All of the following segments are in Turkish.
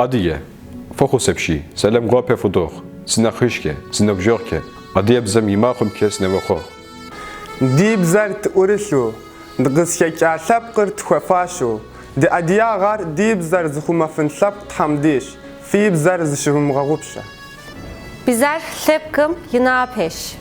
Adiye, fokusepşi, selem gope fudor, sinakhishke, sinabjorke, adiye bzem yimakhum ke sinevakhor. Dib zert urishu, dgıskek aşap kırt khefashu, di adiyagar dib zer zhumafın sap thamdish, fib zer zşivum gagupşa. Bizer lepkım yina peş.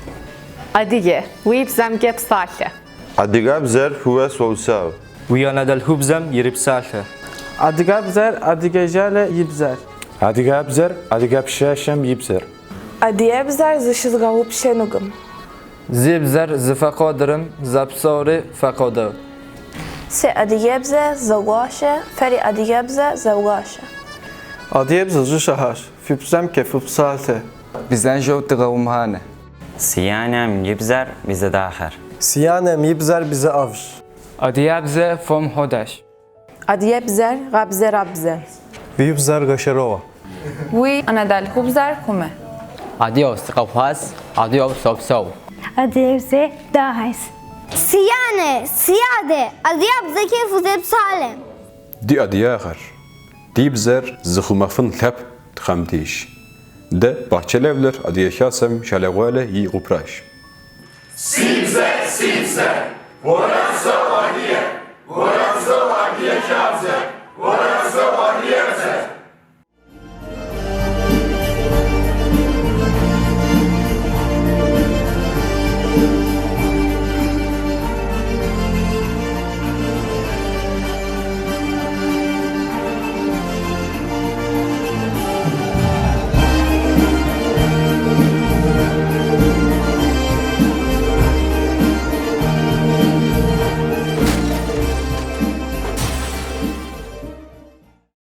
Adiye, uibzem gep sahle. Adiga bzer huve solsav. Uyanadal hubzem yirip sahle. Adigabzer, adigejale yibzer. Adigabzer, adigabşeşem yibzer. Adiyebzer zışılgavup şenugum. Zibzer zifakodirim, zapsori fakodav. Se adigebze zavgaşe, feri adigebze zavgaşe. Adiyebze zışahar, füpzemke füpsalte. Bizden jevtiga umhane. Siyanem yibzer bize daher. Siyanem yibzer bize avr. Adiyebze fom hodaş. Adjebzer Gabzer Abzer. Vibzer Gaşerova. Vui Anadal Hubzer Kume. Adios Kafas, Adios Sopsov. Adievse eh, Dahis. Siyane, Siyade, Adiyab Zeki Fuzeb Salem. Di Adiyagar, Dibzer Zıhumafın Lep Txamdiş. De Bahçelevler Adiyekasem Şalegwale Yi Upraş. Sibze, Sibze, Borasova.